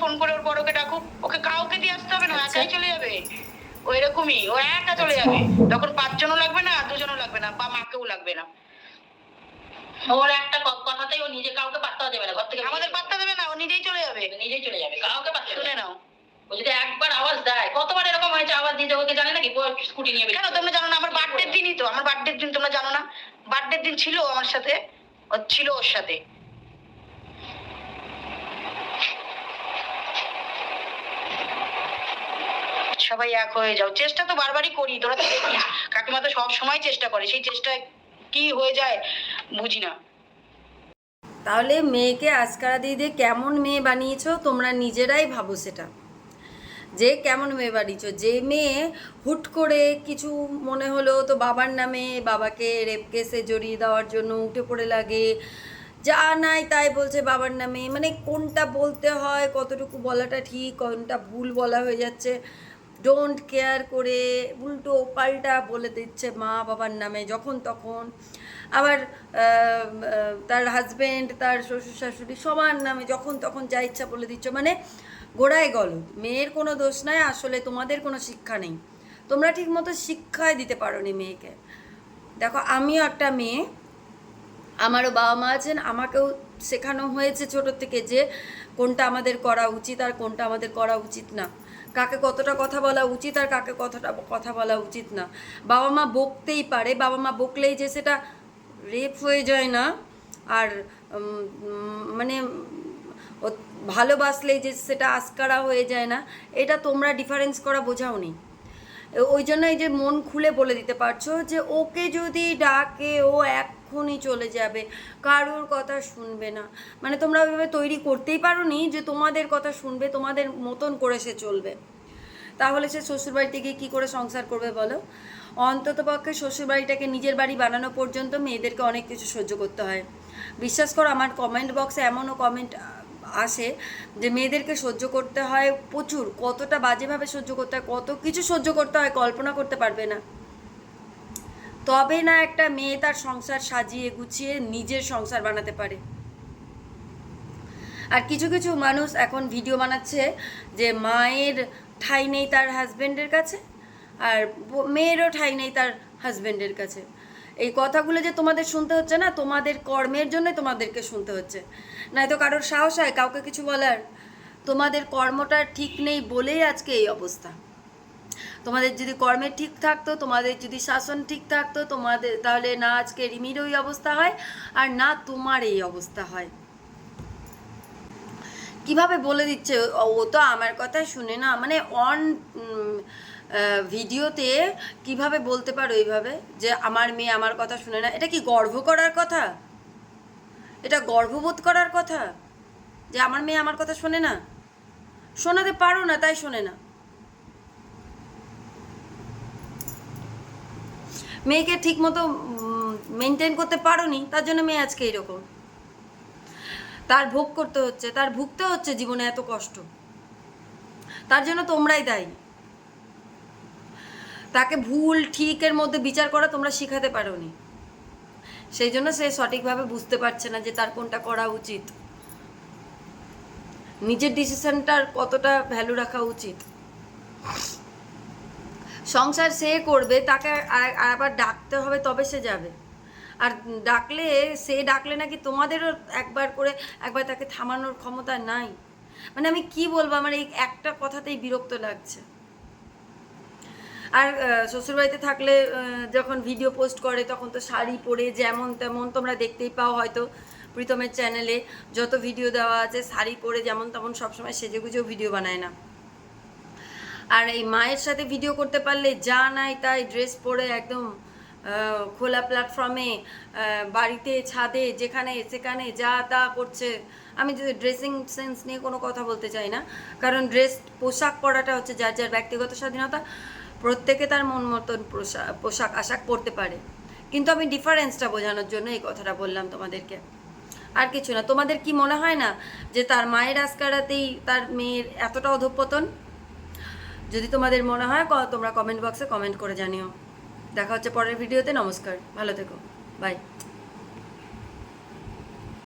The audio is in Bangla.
ফোন করে ওর বড়কে ডাকুক ওকে কাউকে দিয়ে আসতে হবে না আচ্ছা। একাই চলে যাবে। ও এরকমই ও একা চলে যাবে। তখন পাঁচজনও লাগবে না দুজনও লাগবে না বা মাকেও লাগবে না। ওর একটা কথাতেই ও নিজে কাউকে পাত্তা দেবে না ঘর থেকে আমাদের পাত্তা দেবে না ও নিজেই চলে যাবে। নিজেই চলে যাবে কাউকে পাত্তা শুনে নাও। ও যদি একবার আওয়াজ দেয় কতবার এরকম হয়েছে আওয়াজ দিতে ওকে জানে নাকি? স্কুটি নিয়ে কেন তোমরা জানো না আমার বার্থডের দিনই তো আমার বার্থডের দিন তোমরা জানো না। বার্থডের দিন ছিল আমার সাথে ছিল ওর সাথে। সবাই এক হয়ে যাও। চেষ্টা তো বারবারই করি, তোরা তো দেখিস কাকিমা তো সব সময় চেষ্টা করে, সেই চেষ্টায় কি হয়ে যায় বুঝি না। তাহলে মেয়েকে আজকারা দিদি কেমন মেয়ে বানিয়েছো? তোমরা নিজেরাই ভাবো সেটা। যে কেমন মেয়ে বানিয়েছো? যে মেয়ে হুট করে কিছু মনে হলো তো বাবার নামে বাবাকে রেপ কেসে জড়িয়ে দেওয়ার জন্য উঠে পড়ে লাগে। যা নাই তাই বলছে বাবার নামে। মানে কোনটা বলতে হয়, কতটুকু বলাটা ঠিক, কোনটা ভুল বলা হয়ে যাচ্ছে। ডোন্ট কেয়ার করে উল্টো পাল্টা বলে দিচ্ছে মা বাবার নামে যখন তখন। আবার তার হাজব্যান্ড তার শ্বশুর শাশুড়ি সবার নামে যখন তখন যা ইচ্ছা বলে দিচ্ছ। মানে গোড়ায় গল মেয়ের কোনো দোষ নাই, আসলে তোমাদের কোনো শিক্ষা নেই। তোমরা ঠিকমতো শিক্ষায় দিতে পারো নি মেয়েকে। দেখো, আমিও একটা মেয়ে। আমারও বাবা মা আছেন। আমাকেও শেখানো হয়েছে ছোটোর থেকে যে কোনটা আমাদের করা উচিত আর কোনটা আমাদের করা উচিত না। কাকে কতটা কথা বলা উচিত আর কাকে কতটা কথা বলা উচিত না। বাবা মা বকতেই পারে, বাবা মা বকলেই যে সেটা রেপ হয়ে যায় না। আর মানে ভালোবাসলেই যে সেটা আস্কারা হয়ে যায় না, এটা তোমরা ডিফারেন্স করা বোঝাওনি। ওই জন্য এই যে মন খুলে বলে দিতে পারছ যে ওকে যদি ডাকে, ও এক্ষুনি চলে যাবে, কারোর কথা শুনবে না। মানে তোমরা ওইভাবে তৈরি করতেই পারোনি যে তোমাদের কথা শুনবে, তোমাদের মতন করে সে চলবে। তাহলে সে শ্বশুরবাড়িতে গিয়ে কী করে সংসার করবে বলো? অন্তত পক্ষে শ্বশুরবাড়িটাকে নিজের বাড়ি বানানো পর্যন্ত মেয়েদেরকে অনেক কিছু সহ্য করতে হয়। বিশ্বাস করো, আমার কমেন্ট বক্সে এমনও কমেন্ট আসে যে মেয়েদেরকে সহ্য করতে হয় প্রচুর, কতটা বাজেভাবে সহ্য করতে হয়, কত কিছু সহ্য করতে হয়, কল্পনা করতে পারবে না। তবে না একটা মেয়ে তার সংসার সাজিয়ে গুছিয়ে নিজের সংসার বানাতে পারে। আর কিছু কিছু মানুষ এখন ভিডিও বানাচ্ছে যে মায়ের ঠাঁই নেই তার হাজবেন্ডের কাছে, আর মেয়েরও ঠাঁই নেই তার হাজবেন্ডের কাছে। এই কথাগুলো যে তোমাদের শুনতে হচ্ছে না, তোমাদের কর্মের জন্যই তোমাদেরকে শুনতে হচ্ছে। নয়তো কারোর সাহস হয়, কাউকে কিছু বলার। তোমাদের কর্মটা ঠিক নেই বলেই আজকে এই অবস্থা। তোমাদের যদি কর্মের ঠিক থাকতো, তোমাদের যদি শাসন ঠিক থাকতো, তোমাদের তাহলে না আজকে রিমির ওই অবস্থা হয়, আর না তোমার এই অবস্থা হয়। কীভাবে বলে দিচ্ছে? ও তো আমার কথা শুনে না মানে অন ভিডিওতে কীভাবে বলতে পারো এইভাবে? যে আমার মেয়ে আমার কথা শুনে না, এটা কি গর্ব করার কথা? এটা গর্ববোধ করার কথা? যে আমার মেয়ে আমার কথা শোনে না? শোনাতে পারো না, তাই শোনে না। মেয়েকে ঠিক মতো মেনটেন করতে পারোনি, তার জন্য মেয়ে আজকে এরকম। তার ভোগ করতে হচ্ছে, তার ভুগতে হচ্ছে জীবনে এত কষ্ট। তার জন্য তোমরাই দায়ী। তাকে ভুল, ঠিকের মধ্যে বিচার করা তোমরা শেখাতে পারোনি। সেই জন্য সে সঠিকভাবে বুঝতে পারছে না যে তার কোনটা করা উচিত। নিজের ডিসিশনটার কতটা ভ্যালু রাখা উচিত। সংসার সে করবে, তাকে আবার ডাকতে হবে তবে সে যাবে। আর ডাকলে, সে ডাকলে নাকি তোমাদেরও একবার করে, একবার তাকে থামানোর ক্ষমতা নাই। মানে আমি কি বলব, আমার এই একটা কথাতেই বিরক্ত লাগছে। আর শ্বশুরবাড়িতে থাকলে যখন ভিডিও পোস্ট করে, তখন তো শাড়ি পরে যেমন তেমন তোমরা দেখতেই পাও হয়তো প্রীতমের চ্যানেলে যত ভিডিও দেওয়া আছে, শাড়ি পরে যেমন তেমন সবসময় সেজে গুজেও ভিডিও বানায় না। আর এই মায়ের সাথে ভিডিও করতে পারলে যা নাই তাই ড্রেস পরে একদম খোলা প্ল্যাটফর্মে বাড়িতে, ছাদে, যেখানে, সেখানে যা তা করছে আমি যদি ড্রেসিং সেন্স নিয়ে কোনো কথা বলতে চাই না, কারণ ড্রেস পোশাক পরাটা হচ্ছে যার যার ব্যক্তিগত স্বাধীনতা। প্রত্যেকে তার মন মতন পোশাক আশাক পরতে পারে। কিন্তু আমি ডিফারেন্সটা বোঝানোর জন্য এই কথাটা বললাম তোমাদেরকে। আর কিছু না, তোমাদের কি মনে হয় না যে তার মায়ের আজকারাতেই তার মেয়ের এতটা অধঃপতন? যদি তোমাদের মনে হয় তোমরা কমেন্ট বক্সে কমেন্ট করে জানিও। দেখা হচ্ছে পরের ভিডিওতে, নমস্কার, ভালো থেকো বাই